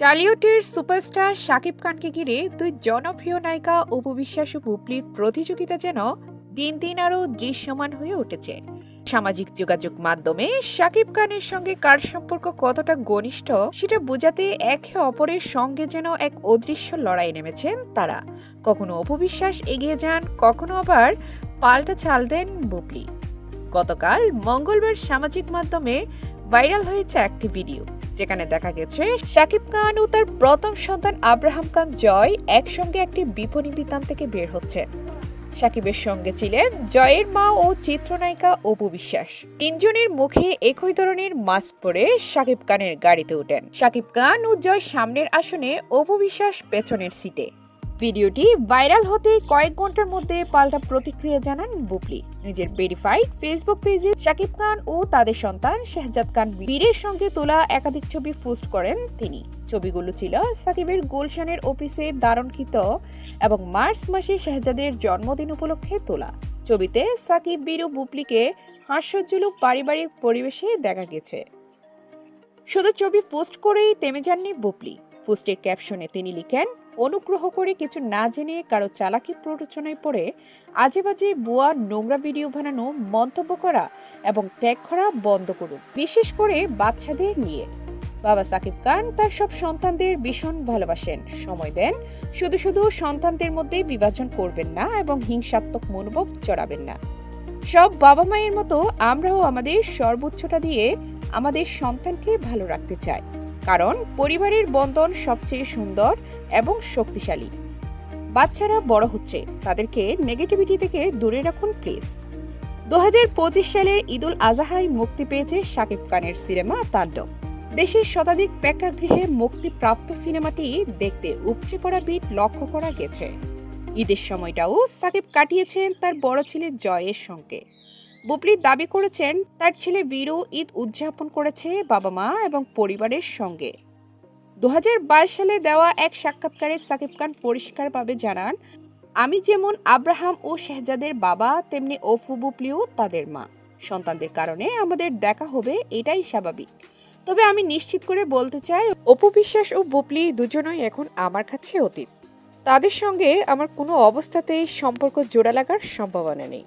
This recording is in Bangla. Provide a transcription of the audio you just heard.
টালিউডের সুপারস্টার শাকিব খানকে ঘিরে দুই জনপ্রিয় নায়িকা উপবিশ্বাস ও বুবলির প্রতিযোগিতা যেন দিন দিন আরও দৃশ্যমান হয়ে উঠেছে। সামাজিক যোগাযোগ মাধ্যমে শাকিব খানের সঙ্গে কার সম্পর্ক কতটা ঘনিষ্ঠ সেটা বোঝাতে একে অপরের সঙ্গে যেন এক অদৃশ্য লড়াই নেমেছেন তারা। কখনো অপবিশ্বাস এগিয়ে যান, কখনো আবার পাল্টা ছাল দেন বুবলি। গতকাল মঙ্গলবার সামাজিক মাধ্যমে ভাইরাল হয়েছে একটি ভিডিও, যেখানে দেখা গেছে শাকিব খান ও তার প্রথম সন্তান আব্রাহাম খান জয় একসঙ্গে একটি বিপণী বিতান থেকে বের হচ্ছেন সাকিবের সঙ্গে ছিলেন জয়ের মা ও চিত্রনায়িকা অপু বিশ্বাস। তিনজনের মুখে একই ধরনের মাস্ক পরে সাকিব খানের গাড়িতে ওঠেন। সাকিব খান ও জয় সামনের আসনে অপু বিশ্বাস পেছনের সিটে ভিডিওটি ভাইরাল হতে কয়েক ঘণ্টার মধ্যে পাল্টা প্রতিক্রিয়া জানান বুবলি। নিজের ভেরিফাইড ফেসবুক পেজে শাকিব খান ও তাদের সন্তান শেহজাদ খান বীরের সঙ্গে তোলা একাধিক ছবি পোস্ট করেন তিনি। ছবিগুলো ছিল সাকিবের গুলশানের অফিসে দারণকৃত এবং মার্চ মাসে শেহজাদের জন্মদিন উপলক্ষে তোলা। ছবিতে সাকিব, বীর ও বুবলিকে হাস্যোজ্জ্বল পারিবারিক পরিবেশে দেখা গেছে। শুধু ছবি পোস্ট করেই থেমে যাননি বুবলি। পোস্টের ক্যাপশনে তিনি লিখেন অনুগ্রহ করে কিছু না জেনে কারও চালাকি প্ররোচনায় পড়ে আজে বাজে বুয়া নোংরা ভিডিও বানানো, মন্তব্য করা এবং ট্যাগ করা বন্ধ করুন। বিশেষ করে বাচ্চাদের নিয়ে। বাবা সাকিব খান তার সব সন্তানদের ভীষণ ভালোবাসেন। সময় দেন, শুধু শুধু সন্তানদের মধ্যে বিভাজন করবেন না এবং হিংসাত্মক মনোভাব চড়াবেন না। সব বাবা মায়ের মতো আমরাও আমাদের সর্বোচ্চটা দিয়ে আমাদের সন্তানকে ভালো রাখতে চাই। কারণ পরিবারের বন্ধন সবচেয়ে সুন্দর এবং শক্তিশালী। বাচ্চারা বড় হচ্ছে, তাদেরকে নেগেটিভিটি থেকে দূরে রাখুন প্লিজ দু হাজার পঁচিশ সালের ঈদুল আজহায় মুক্তি পেয়েছে শাকিব খানের সিনেমা তাণ্ডব। দেশের শতাধিক প্রেক্ষাগৃহে মুক্তিপ্রাপ্ত সিনেমাটি দেখতে উপচে পড়া ভিড় লক্ষ্য করা গেছে। ঈদের সময়টাও সাকিব কাটিয়েছেন তার বড় ছেলে জয়ের সঙ্গে। বুবলি দাবি করেছেন, তার ছেলে বীরও ঈদ উদযাপন করেছে বাবা মা এবং পরিবারের সঙ্গে। দু হাজার বাইশ সালে দেওয়া এক সাক্ষাৎকারে সাকিব খান পরিষ্কারভাবে জানান, আমি যেমন আব্রাহাম ও শেহজাদের বাবা, তেমনি অফু বুবলিও তাদের মা। সন্তানদের কারণে আমাদের দেখা হবে, এটাই স্বাভাবিক। তবে আমি নিশ্চিত করে বলতে চাই, অপু বিশ্বাস ও বুবলি দুজনই এখন আমার কাছে অতীত। তাদের সঙ্গে আমার কোনো অবস্থাতেই সম্পর্ক জোড়া লাগার সম্ভাবনা নেই।